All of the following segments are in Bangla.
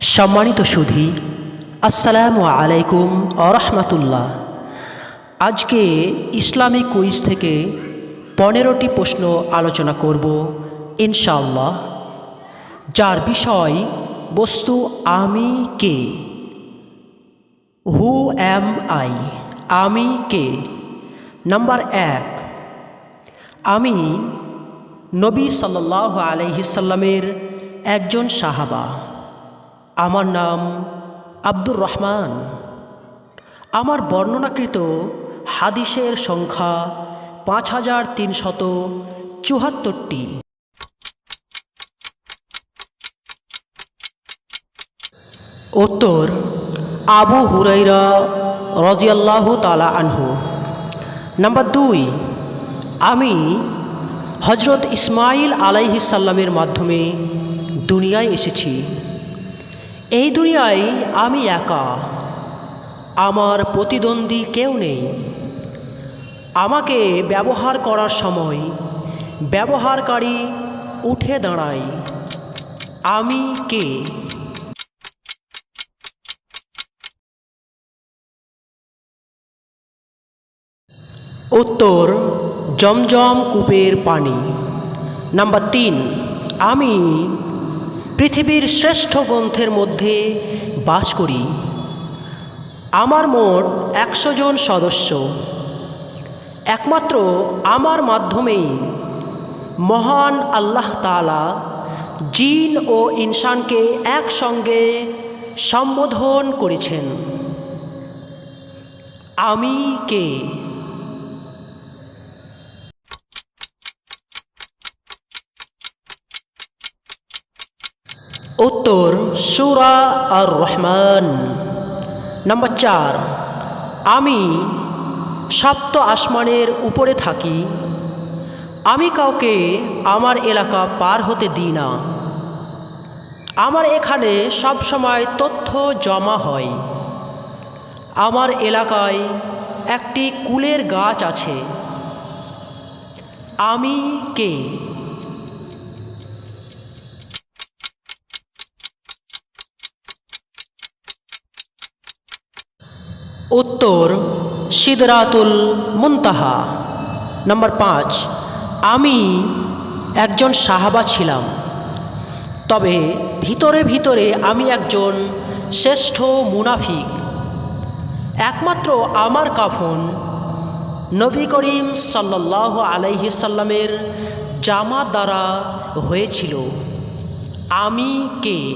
সম্মানিত সুধী, আসসালামু আলাইকুম আরহামাতুল্লাহ আজকে ইসলামিক কুইজ থেকে পনেরোটি প্রশ্ন আলোচনা করব, ইনশাআল্লাহ। যার বিষয়, বস্তু আমি কে? হু অ্যাম আই, আমি কে? নাম্বার এক, আমি নবী সাল্লাহ আলহিসাল্লামের একজন সাহাবা। আমার নাম আব্দুর রহমান। আমার বর্ণনাকৃত হাদিসের সংখ্যা পাঁচ হাজার তিনশত চুহাত্তরটি উত্তর, আবু হুরাইরা রজিয়াল্লাহ তালা আনহু। নাম্বার দুই, আমি হজরত ইসমাইল আলাইহিসাল্লামের মাধ্যমে দুনিয়ায় এসেছি। এই দুনিয়ায় আমি একা। আমার প্রতিদ্বন্দ্বী কেউ নেই। আমাকে ব্যবহার করার সময় ব্যবহারকারী উঠে দাঁড়ায়। আমি কে? উত্তর, জমজম কূপের পানি। নাম্বার তিন, আমি পৃথিবীর শ্রেষ্ঠ গ্রন্থের মধ্যে বাস করি। আমার মোট একশো জন সদস্য। একমাত্র আমার মাধ্যমেই মহান আল্লাহ তালা জিন ও ইনসানকে একসঙ্গে সম্বোধন করেছেন। আমি কে? উত্তর সুরা আর রহমান নাম্বার চার আমি সপ্ত আসমানের উপরে থাকি। আমি কাউকে আমার এলাকা পার হতে দিই না। আমার এখানে সব সময় তথ্য জমা হয়। আমার এলাকায় একটি কুলের গাছ আছে। আমি কে? উত্তর, সিদরাতুল মুনতাহা। নম্বর পাঁচ, আমি একজন সাহাবা ছিলাম। তবে ভিতরে ভিতরে আমি একজন শ্রেষ্ঠ মুনাফিক। একমাত্র আমার কাফন নবী করিম সাল্লাহ আলাইহিসাল্লামের জামা দ্বারা হয়েছিল। আমি কে?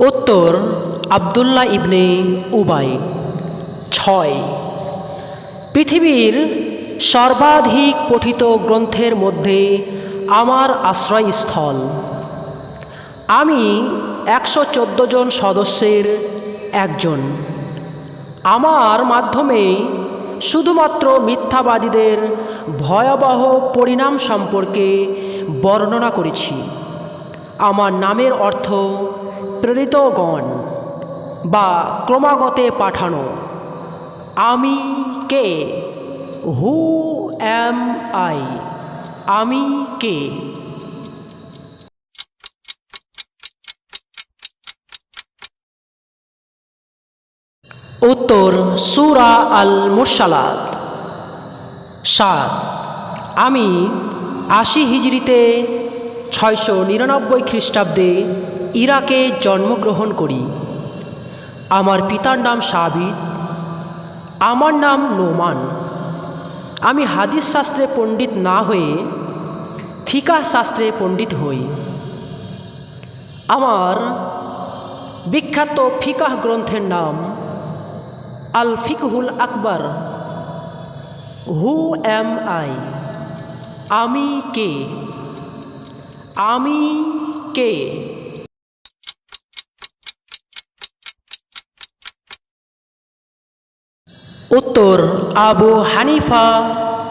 উত্তর আবদুল্লাহ ইবনে উবাই। ছয়। পৃথিবীর সর্বাধিক পঠিত গ্রন্থের মধ্যে আমার আশ্রয়স্থল। আমি একশো চোদ্দ জন সদস্যের একজন। আমার মাধ্যমে শুধুমাত্র মিথ্যাবাদীদের ভয়াবহ পরিণাম সম্পর্কে বর্ণনা করেছি। আমার নামের অর্থ প্রেরিতগণ বা ক্রমাগতে পাঠানো। আমি কে? হু অ্যাম আই। আমি কে? উত্তর সুরা আল মুরসালাদ সাত। আমি আশি হিজড়িতে ছয়শো নিরানব্বই খ্রিস্টাব্দে ইরাকে জন্মগ্রহণ করি। আমার পিতার নাম সাবিদ আমার নাম নোমান। আমি হাদিস শাস্ত্রে পণ্ডিত না হয়ে ফিকাহ শাস্ত্রে পণ্ডিত হই। আমার বিখ্যাত ফিকাহ গ্রন্থের নাম আল ফিকহুল আকবর। Who am I. আমি কে? আমি কে? উত্তর আবু হানিফা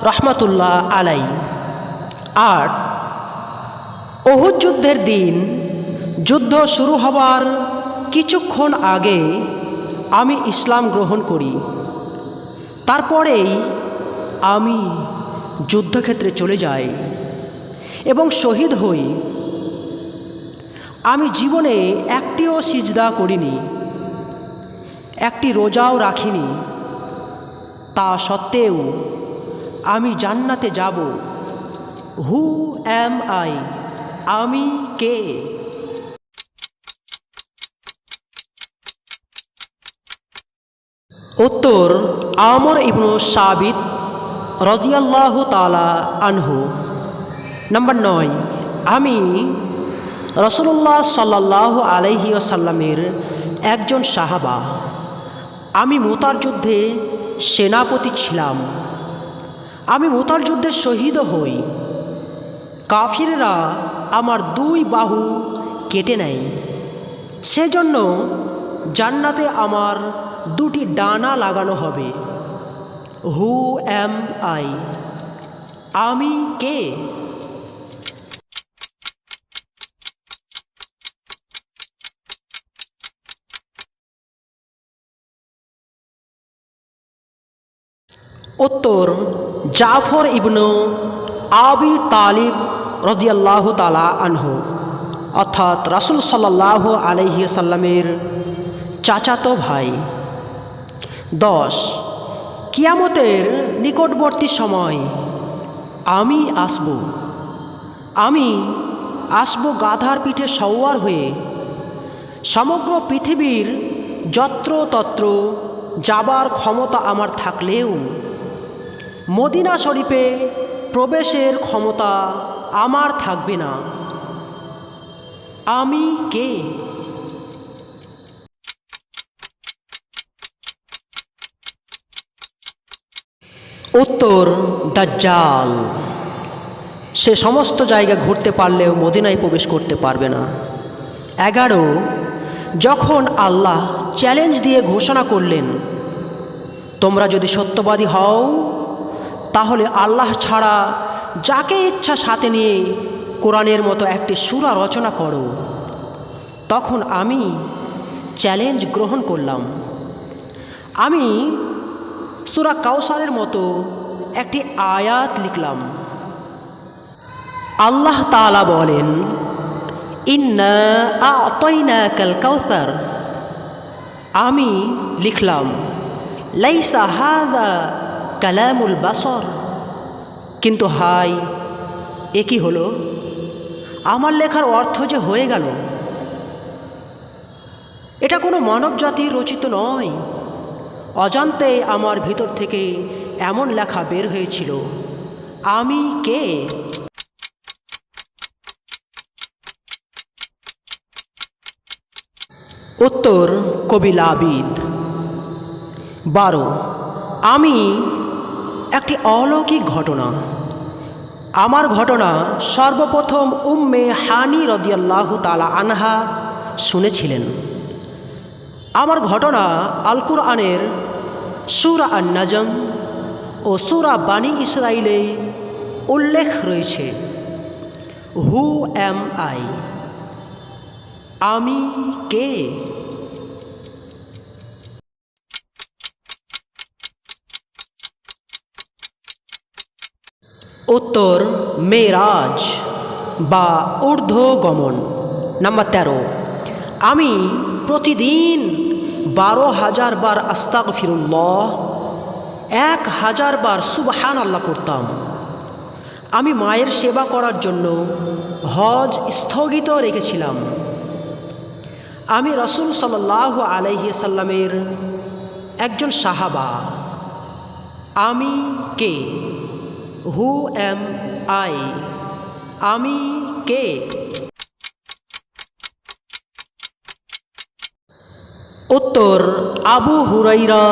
রহমাতুল্লাহ আলাই। আট অহুদ যুদ্ধের দিন, যুদ্ধ শুরু হবার কিছুক্ষণ আগে আমি ইসলাম গ্রহণ করি। তারপরেই আমি যুদ্ধক্ষেত্রে চলে যাই এবং শহীদ হই। আমি জীবনে একটিও সিজদা করিনি, একটি রোজাও রাখিনি। তা সত্ত্বেও আমি জান্নাতে যাব। হু অ্যাম আই আমি কে? উত্তর, আমর ইবনু সাবিত রজিয়াল্লাহ তালা আনহু। নাম্বার নয়, আমি রসুল্লাহ সাল্লাহ আলহি আসাল্লামের একজন সাহাবা। আমি মোতার যুদ্ধে সেনাপতি ছিলাম। আমি মোতার যুদ্ধে শহীদ হই। কাফিররা আমার দুই বাহু কেটে নেয়। সেজন্য জান্নাতে আমার দুটি ডানা লাগানো হবে। Who am I. আমি কে? উত্তর জাফর ইবনু আবি তালিব রদিয়াল্লাহ তালা আনহু। অর্থাৎ রাসুল সাল্লাহ আলহি সাল্লামের চাচাতো ভাই। দশ, কিয়ামতের নিকটবর্তী সময় আমি আসব। আমি আসব গাধার পিঠে সওয়ার হয়ে। সমগ্র পৃথিবীর যত্রতত্র যাবার ক্ষমতা আমার থাকলেও মদিনা শরীফে প্রবেশের ক্ষমতা আমার থাকবে না। আমি কে? উত্তর, দাজ্জাল। সে সমস্ত জায়গা ঘুরতে পারলেও মদিনায় প্রবেশ করতে পারবে না। এগারো, যখন আল্লাহ চ্যালেঞ্জ দিয়ে ঘোষণা করলেন, তোমরা যদি সত্যবাদী হও তাহলে আল্লাহ ছাড়া যাকে ইচ্ছা সাথে নিয়ে কোরআনের মতো একটি সুরা রচনা করো। তখন আমি চ্যালেঞ্জ গ্রহণ করলাম। আমি সুরা কাউসারের মতো একটি আয়াত লিখলাম। আল্লাহ তালা বলেন, ইন্না কাল কাউসার আমি লিখলাম, লাইসা হাদা কালামুল বাসর। কিন্তু হাই, এ কি হলো? আমার লেখার অর্থ যে হয়ে গেল। এটা কোনো মানব জাতির রচিত নয়। অজান্তে আমার ভিতর থেকে এমন লেখা বের হয়েছিল, আমি কে? উত্তর কবিল আবিদ বারো, আমি একটি অলৌকিক ঘটনা। আমার ঘটনা সর্বপ্রথম উম্মে হানি রদিয়াল্লাহ তালা আনহা শুনেছিলেন। আমার ঘটনা আল কুরআনের সুরা আন নাজম ও সুরা বানি ইসরাইলে উল্লেখ রয়েছে। হু এম আই আমি কে? উত্তর মেরাজ বা ঊর্ধ্বগমন, নাম্বার তেরো। আমি প্রতিদিন বারো হাজার বার আস্তাক ফিরুল্লাহ এক হাজার বার সুবহান আল্লাহ করতাম আমি মায়ের সেবা করার জন্য হজ স্থগিত রেখেছিলাম। আমি রসুল সাল্লাহ আলহি সাল্লামের একজন সাহাবা। আমি কে? হু এম আই আমি কে? উত্তর, আবু হুরাইরা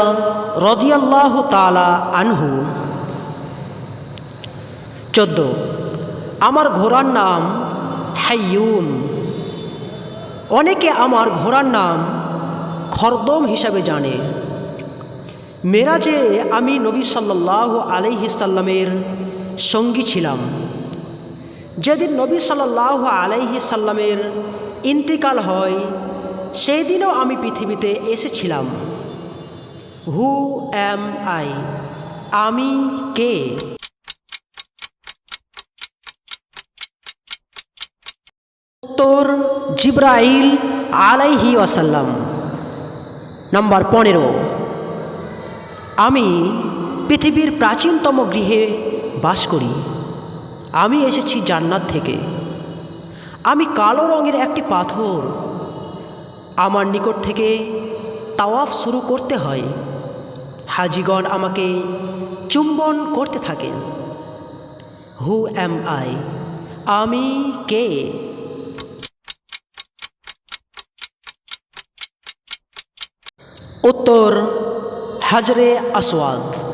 রদিয়াল্লাহ তালা আনহু। চোদ্দ, আমার ঘোড়ার নাম হাইয়ুম। অনেকে আমার ঘোড়ার নাম খরদম হিসাবে জানে। মেরাজে আমি নবী সাল্লাহ আলাইহিসাল্লামের সঙ্গী ছিলাম। যেদিন নবী সাল্লাহ আলাইহি সাল্লামের ইন্তিকাল হয়, সেদিনও আমি পৃথিবীতে এসেছিলাম। হু অ্যাম আই আমি কে? উত্তর জিব্রাইল আলাইহি আসাল্লাম নম্বর পনেরো। আমি পৃথিবীর প্রাচীনতম গৃহে বাস করি। আমি এসেছি জান্নাত থেকে। আমি কালো রঙের একটি পাথর। আমার নিকট থেকে তাওয়াফ শুরু করতে হয়। হাজিগণ আমাকে চুম্বন করতে থাকেন। হু অ্যাম আই আমি কে? উত্তর হাজরে আসওয়াদ।